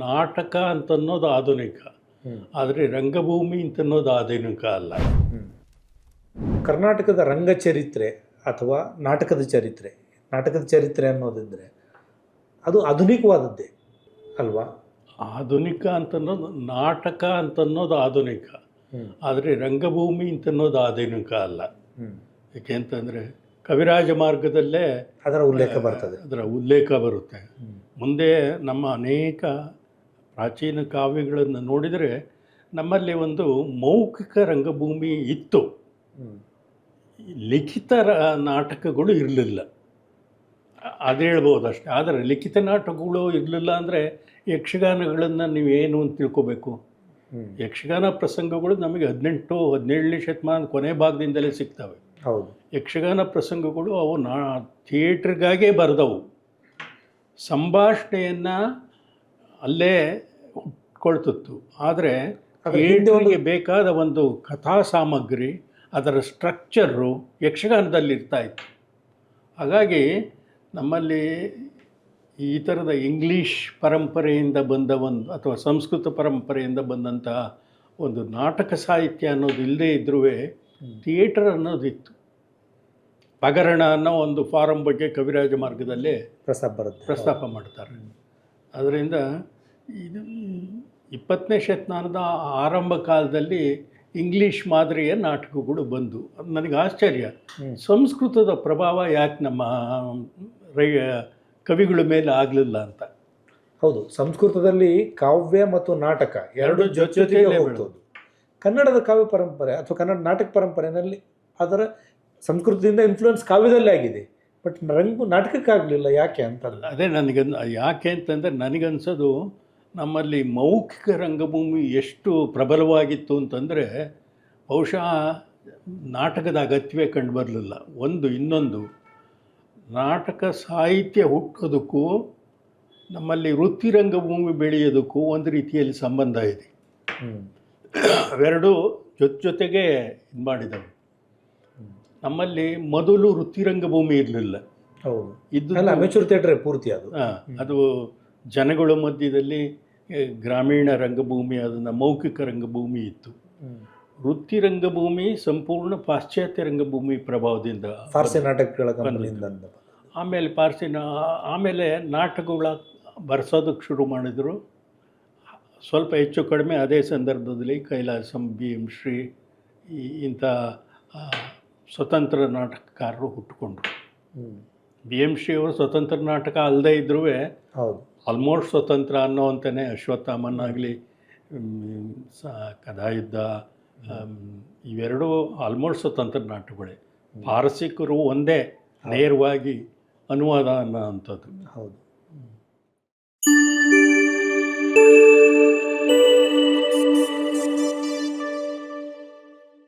ನಾಟಕ ಅಂತನ್ನೋದು ಆಧುನಿಕ. ಆದರೆ ರಂಗಭೂಮಿ ಅಂತನ್ನೋದು ಆಧುನಿಕ ಅಲ್ಲ. ಕರ್ನಾಟಕದ ರಂಗ ಚರಿತ್ರೆ ಅಥವಾ ನಾಟಕದ ಚರಿತ್ರೆ ನಾಟಕದ ಚರಿತ್ರೆ ಅನ್ನೋದಿದ್ರೆ ಅದು ಆಧುನಿಕವಾದದ್ದೇ ಅಲ್ವಾ? ಆಧುನಿಕ ಅಂತನ್ನೋದು ನಾಟಕ ಅಂತನ್ನೋದು ಆಧುನಿಕ. ಆದರೆ ರಂಗಭೂಮಿ ಅಂತನ್ನೋದು ಆಧುನಿಕ ಅಲ್ಲ. ಯಾಕೆ ಏಕೆಂತಂದರೆ ಕವಿರಾಜ ಮಾರ್ಗದಲ್ಲೇ ಅದರ ಉಲ್ಲೇಖ ಬರ್ತದೆ. ಅದರ ಉಲ್ಲೇಖ ಬರುತ್ತೆ. ಮುಂದೆ ನಮ್ಮ ಅನೇಕ ಪ್ರಾಚೀನ ಕಾವ್ಯಗಳನ್ನು ನೋಡಿದರೆ ನಮ್ಮಲ್ಲಿ ಒಂದು ಮೌಖಿಕ ರಂಗಭೂಮಿ ಇತ್ತು. ಲಿಖಿತ ನಾಟಕಗಳು ಇರಲಿಲ್ಲ. ಅದು ಹೇಳ್ಬೋದು ಅಷ್ಟೇ. ಆದರೆ ಲಿಖಿತ ನಾಟಕಗಳು ಇರಲಿಲ್ಲ ಅಂದರೆ ಯಕ್ಷಗಾನಗಳನ್ನು ನೀವು ಏನು ಅಂತ ತಿಳ್ಕೊಬೇಕು? ಯಕ್ಷಗಾನ ಪ್ರಸಂಗಗಳು ನಮಗೆ ಹದಿನೆಂಟು ಹದಿನೇಳನೇ ಶತಮಾನದ ಕೊನೆ ಭಾಗದಿಂದಲೇ ಸಿಗ್ತವೆ. ಹೌದು. ಯಕ್ಷಗಾನ ಪ್ರಸಂಗಗಳು ಅವು ನಾ ಥಿಯೇಟ್ರಿಗಾಗೇ ಬರೆದವು. ಸಂಭಾಷಣೆಯನ್ನು ಅಲ್ಲೇ ಹುಟ್ಕೊಳ್ತಿತ್ತು ಆದರೆ ಥಿಯೇಟ್ರಿಗೆ ಬೇಕಾದ ಒಂದು ಕಥಾ ಸಾಮಗ್ರಿ ಅದರ ಸ್ಟ್ರಕ್ಚರು ಯಕ್ಷಗಾನದಲ್ಲಿ ಇರ್ತಾ ಇತ್ತು. ಹಾಗಾಗಿ ನಮ್ಮಲ್ಲಿ ಈ ಥರದ ಇಂಗ್ಲೀಷ್ ಪರಂಪರೆಯಿಂದ ಬಂದ ಒಂದು ಅಥವಾ ಸಂಸ್ಕೃತ ಪರಂಪರೆಯಿಂದ ಬಂದಂತಹ ಒಂದು ನಾಟಕ ಸಾಹಿತ್ಯ ಅನ್ನೋದು ಇಲ್ಲದೇ ಇದ್ರೂ ಥಿಯೇಟರ್ ಅನ್ನೋದಿತ್ತು ಪಗರಣ ಅನ್ನೋ ಒಂದು ಫಾರಂ ಬಗ್ಗೆ ಕವಿರಾಜ ಮಾರ್ಗದಲ್ಲೇ ಪ್ರಸ್ತಾಪ ಬರುತ್ತೆ. ಪ್ರಸ್ತಾಪ ಮಾಡ್ತಾರೆ. ಅದರಿಂದ ಇದು ಇಪ್ಪತ್ತನೇ ಶತಮಾನದ ಆರಂಭ ಕಾಲದಲ್ಲಿ ಇಂಗ್ಲೀಷ್ ಮಾದರಿಯ ನಾಟಕಗಳು ಬಂದು. ಅದು ನನಗೆ ಆಶ್ಚರ್ಯ. ಸಂಸ್ಕೃತದ ಪ್ರಭಾವ ಯಾಕೆ ನಮ್ಮ ರೈ ಕವಿಗಳ ಮೇಲೆ ಆಗಲಿಲ್ಲ ಅಂತ. ಹೌದು ಸಂಸ್ಕೃತದಲ್ಲಿ ಕಾವ್ಯ ಮತ್ತು ನಾಟಕ ಎರಡು ಜೊತೆ ಹೋಗ್ತದೆ. ಕನ್ನಡದ ಕಾವ್ಯ ಪರಂಪರೆ ಅಥವಾ ಕನ್ನಡ ನಾಟಕ ಪರಂಪರೆಯಲ್ಲಿ ಅದರ ಸಂಸ್ಕೃತದಿಂದ ಇನ್ಫ್ಲೂಯೆನ್ಸ್ ಕಾವ್ಯದಲ್ಲೇ ಆಗಿದೆ. ಬಟ್ ರಂಗು ನಾಟಕಕ್ಕಾಗಲಿಲ್ಲ ಯಾಕೆ ಅಂತಲ್ಲ ಅದೇ ನನಗನ್ ಯಾಕೆ ಅಂತಂದರೆ ನನಗನ್ಸೋದು ನಮ್ಮಲ್ಲಿ ಮೌಖಿಕ ರಂಗಭೂಮಿ ಎಷ್ಟು ಪ್ರಬಲವಾಗಿತ್ತು ಅಂತಂದರೆ ಬಹುಶಃ ನಾಟಕದ ಅಗತ್ಯವೇ ಕಂಡು ಬರಲಿಲ್ಲ. ಒಂದು ಇನ್ನೊಂದು ನಾಟಕ ಸಾಹಿತ್ಯ ಹುಟ್ಟೋದಕ್ಕೂ ನಮ್ಮಲ್ಲಿ ವೃತ್ತಿ ರಂಗಭೂಮಿ ಬೆಳೆಯೋದಕ್ಕೂ ಒಂದು ರೀತಿಯಲ್ಲಿ ಸಂಬಂಧ ಇದೆ. ಅವೆರಡೂ ಜೊತೆ ಜೊತೆಗೆ ಇದು ಮಾಡಿದವು. ನಮ್ಮಲ್ಲಿ ಮೊದಲು ವೃತ್ತಿ ರಂಗಭೂಮಿ ಇರಲಿಲ್ಲ. ಹೌದು. ಇದು ಅಮೆಚೂರ್ ಥಿಯೇಟ್ರೆ ಪೂರ್ತಿ ಅದು. ಹಾಂ ಅದು ಜನಗಳ ಮಧ್ಯದಲ್ಲಿ ಗ್ರಾಮೀಣ ರಂಗಭೂಮಿ ಅದನ್ನು ಮೌಖಿಕ ರಂಗಭೂಮಿ ಇತ್ತು. ವೃತ್ತಿ ರಂಗಭೂಮಿ ಸಂಪೂರ್ಣ ಪಾಶ್ಚಾತ್ಯ ರಂಗಭೂಮಿ ಪ್ರಭಾವದಿಂದ ಪಾರ್ಸಿ ನಾಟಕಗಳ. ಆಮೇಲೆ ಪಾರ್ಸಿ ಆಮೇಲೆ ನಾಟಕಗಳ ಬರ್ಸೋದಕ್ಕೆ ಶುರು ಮಾಡಿದರು. ಸ್ವಲ್ಪ ಹೆಚ್ಚು ಕಡಿಮೆ ಅದೇ ಸಂದರ್ಭದಲ್ಲಿ ಕೈಲಾಸಂ ಬಿ ಎಂ ಶ್ರೀ ಇಂಥ ಸ್ವತಂತ್ರ ನಾಟಕಕಾರರು ಹುಟ್ಟುಕೊಂಡ್ರು. ಬಿ ಎಂ ಶ್ರೀ ಅವರು ಸ್ವತಂತ್ರ ನಾಟಕ ಅಲ್ಲದೇ ಇದ್ರೂ ಹೌದು. ಆಲ್ಮೋಸ್ಟ್ ಸ್ವತಂತ್ರ ಅನ್ನೋವಂತನೇ ಅಶ್ವತ್ಥಾಮನಾಗಲಿ ಸ ಕದಾಯುದ್ಧ ಇವೆರಡೂ ಆಲ್ಮೋಸ್ಟ್ ಸ್ವತಂತ್ರ ನಾಟಕಗಳೇ ಪಾರಸಿಕರು ಒಂದೇ ನೇರವಾಗಿ ಅನುವಾದ ಅನ್ನೋ ಅಂಥದ್ದು ಹೌದು.